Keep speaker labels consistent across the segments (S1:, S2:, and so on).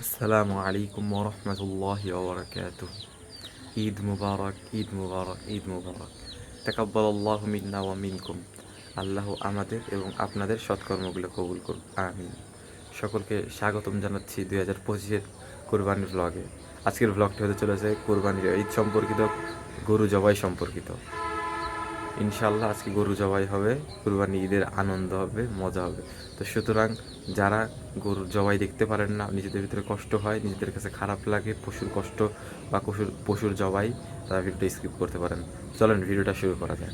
S1: আসসালামু আলাইকুম ওরহমতুল্লাহি ওবরাকাত ঈদ মুবারক ঈদ মুবারক ঈদ মুবারক তাকাব্বাল আল্লাহ মিন্না ওয়া মিনকুম আল্লাহ আমাদের এবং আপনাদের সৎকর্মগুলো কবুল করুন আমিন সকলকে স্বাগতম জানাচ্ছি দুই হাজার পঁচিশের কোরবানির ব্লগে আজকের ব্লগটি হতে চলেছে কোরবানির ঈদ সম্পর্কিত, গরু জবাই সম্পর্কিত। ইনশাল্লাহ আজকে গরু জবাই হবে, কুরবানি ঈদের আনন্দ হবে, মজা হবে। তো সুতরাং যারা গরুর জবাই দেখতে পারেন না, নিজেদের ভিতরে কষ্ট হয়, নিজেদের কাছে খারাপ লাগে, পশুর কষ্ট বা পশুর পশুর জবাই, তারা ভিডিওটা স্কিপ করতে পারেন। চলেন, ভিডিওটা শুরু করা যায়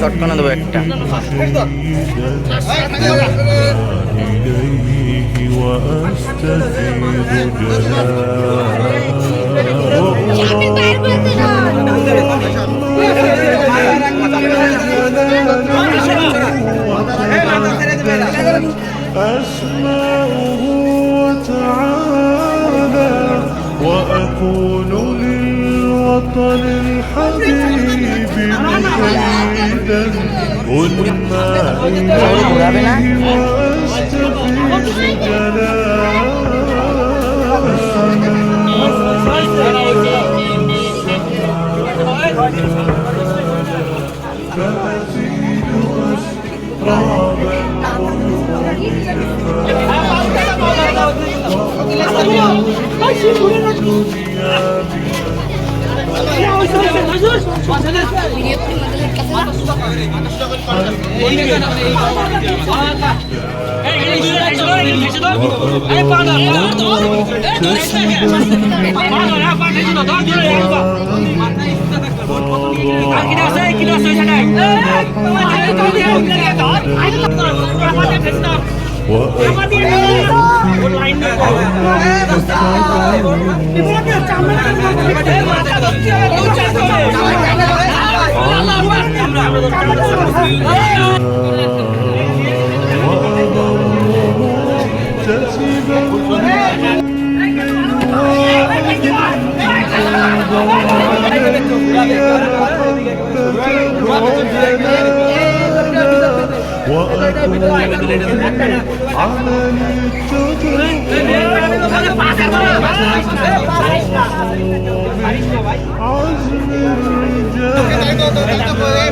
S2: শটকানা দেবো একটা إليه وأستفيد أسماؤه وتعالى وأكون للوطن الحبيب مشيدا أنمى إليه وأستفيد Hadi. আমরা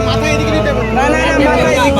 S2: মাথায় দিকে নিতে না না মাথায় দিকে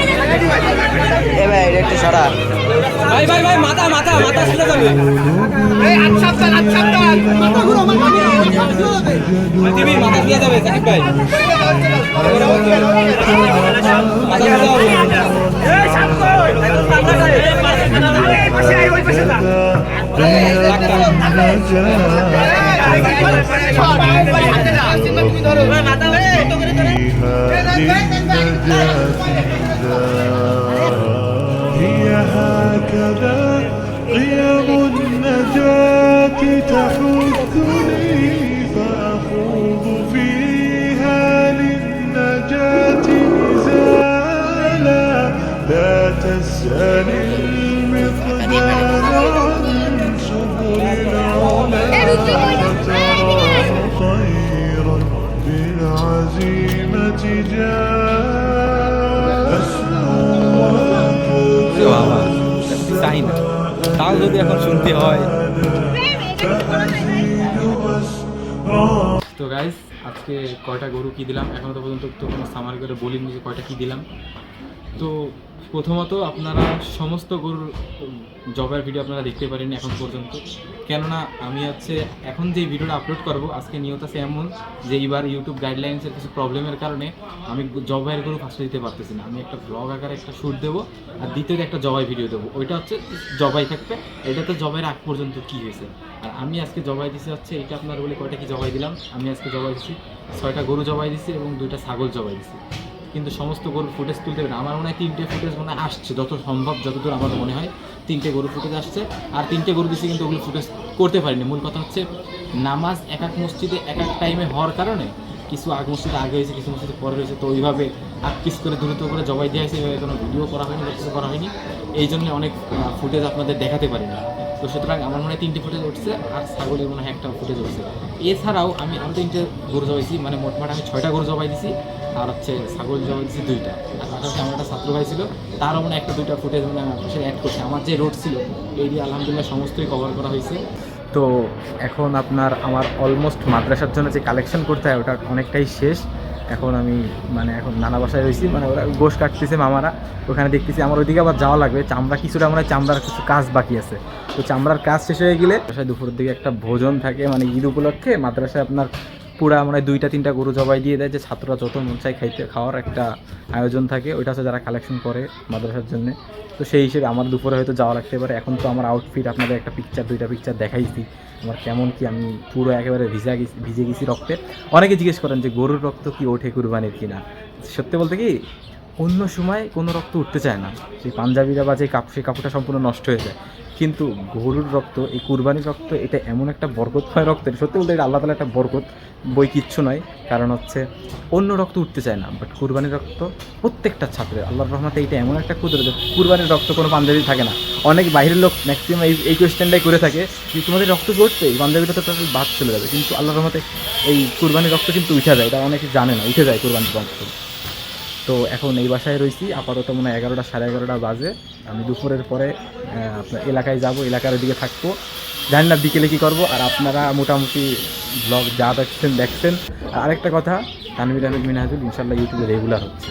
S3: এ ভাই এটা একটু সরা
S4: ভাই ভাই ভাই মাথা মাথা মাথা শুনে যাবে টিভি মাথা শুনে যাবে সাকিব ভাই মাথা শুনে যাবে
S2: هي هكذا قيم النجاة تحثني فأخوض فيها للنجاة نزالا لا تسأل المقدار عن سبل العلا
S4: তাও যদি এখন শুনতে হয়। তো গাইস আজকে কয়টা গরু কি দিলাম? এখনও তো পর্যন্ত তো কোনো সামার করে বলিনি যে কয়টা কি দিলাম। তো প্রথমত আপনারা সমস্ত গরুর জবের ভিডিও আপনারা দেখতে পারেননি এখন পর্যন্ত। কেননা আমি হচ্ছে এখন যে ভিডিওটা আপলোড করব, আজকে নিয়ত আছে এমন যে এইবার ইউটিউব গাইডলাইন্সের কিছু প্রবলেমের কারণে আমি জবাইয়ের গরু ফাঁসে দিতে পারতেছি না। আমি একটা ব্লগ আকারে একটা শ্যুট দেবো আর দ্বিতীয়ত একটা জবাই ভিডিও দেবো। ওইটা হচ্ছে জবাই থাকবে। এটা তো জবাইয়ের আগ পর্যন্ত কী হয়েছে? আর আমি আজকে জবাই দিছি হচ্ছে এটা আপনার বলে কয়টা কি জবাই দিলাম? আমি আজকে জবাই দিছি, ছয়টা গরু জবাই দিছি এবং দুইটা ছাগল জবাই দিছি। কিন্তু সমস্ত গরুর ফুটেজ তুলতে পারি। আমার মনে হয় তিনটে ফুটেজ মনে আসছে, যত সম্ভব, যতদূর আমার মনে হয় তিনটে গরু ফুটেজ আসছে। আর তিনটে গরু দিছি কিন্তু ওগুলো ফুটেজ করতে পারিনি। মূল কথা হচ্ছে নামাজ এক এক মসজিদে এক এক টাইমে হওয়ার কারণে কিছু আগ মসজিদে আগে হয়েছে, কিছু মসজিদে পরে হয়েছে তো ওইভাবে আগ পিস করে দ্রুত করে জবাই দেওয়া হয়েছে, এভাবে কোনো ভিডিও করা হয়নি, বা কিছু করা হয়নি। এই জন্য অনেক ফুটেজ আপনাদের দেখাতে পারিনি। তো সুতরাং আমার মনে হয় তিনটে ফুটেজ উঠছে আর ছাগলের মনে হয় একটা ফুটেজ উঠছে। এছাড়াও আমি আরও তিনটে গরু জবাইছি মানে মোটমাট আমি ছয়টা গরু জবাই দিছি। আর হচ্ছে ছাগল জবাই দিছি দুইটা। আর আমার একটা ছাত্র ভাই ছিল তারও মানে একটা দুইটা ফুটেজ মানে আমার পাশে অ্যাড করছে। আমার যে রোড ছিল, এই দিয়ে আলহামদুলিল্লাহ সমস্তই কভার করা হয়েছে। তো এখন আপনার আমার অলমোস্ট মাদ্রাসার জন্য যে কালেকশন করতে হয়, ওটা অনেকটাই শেষ। এখন আমি মানে এখন নানা বাসায় রয়েছি মানে ওরা গোশ কাটতেছে মামারা। ওখানে দেখতেছি আমার ওইদিকে আবার যাওয়া লাগবে। চামড়া কিছুটা মানে চামড়ার কিছু কাজ বাকি আছে। তো চামড়ার কাজ শেষ হয়ে গেলে বাসায় দুপুরের দিকে একটা ভোজন থাকে মানে ঈদ উপলক্ষে মাদ্রাসায় আপনার পুরা মানে দুইটা, তিনটা গরু জবাই দিয়ে দেয় যে ছাত্ররা যত মন চায় খাইতে, খাওয়ার একটা আয়োজন থাকে। ওইটা হচ্ছে যারা কালেকশন করে মাদ্রাসার জন্য। তো সেই হিসেবে আমার দুপুরে হয়তো যাওয়া লাগতে পারে। এখন তো আমার আউটফিট আপনাদের একটা পিকচার দুইটা পিকচার দেখাইছি। আমার কেমন কি, আমি পুরো একেবারে ভিজা গেছি, ভিজে গেছি রক্তে। অনেকে জিজ্ঞেস করেন যে গরুর রক্ত কি ওঠে কুরবানির কিনা? সত্যি বলতে কি, অন্য সময় কোনো রক্ত উঠতে চায় না। সেই পাঞ্জাবিরা বা যে কাপ, সেই কাপড়টা সম্পূর্ণ নষ্ট হয়ে যায়। কিন্তু গরুর রক্ত, এই কুরবানির রক্ত, এটা এমন একটা বরকতময় রক্ত এটা সত্যি বলতে এটা আল্লাহ তালা একটা বরকত, বই কিচ্ছু নয়। কারণ হচ্ছে, অন্য রক্ত উঠতে চায় না বাট কুরবানির রক্ত প্রত্যেকটা ছাত্রের। আল্লাহর রহমাতে এটা এমন একটা কুদরত কুরবানির রক্ত কোনো পাঞ্জাবি থাকে না। অনেক বাইরের লোক ম্যাক্সিমাম এই এই কোয়েশ্চেনটাই করে থাকে যে তোমাদের রক্ত পড়ছে এই পাঞ্জাবিটা তো তাদের বাদ চলে যাবে। কিন্তু আল্লাহর রহমতে এই কুরবানির রক্ত কিন্তু উঠে যায়, এটা অনেকে জানে না, উঠে যায় কুরবানির রক্ত। তো এখন এই বাসায় রয়েছি আপাতত মনে হয় এগারোটা, সাড়ে এগারোটা বাজে। আমি দুপুরের পরে আপনার এলাকায় যাব, এলাকার দিকে থাকব। জানি না বিকেলে কী করব, আর আপনারা মোটামুটি ব্লগ যা দেখছেন দেখছেন। আর আরেকটা কথা তানবির আহমেদ মিনহাজুল ইনশাল্লাহ ইউটিউবে রেগুলার হচ্ছে।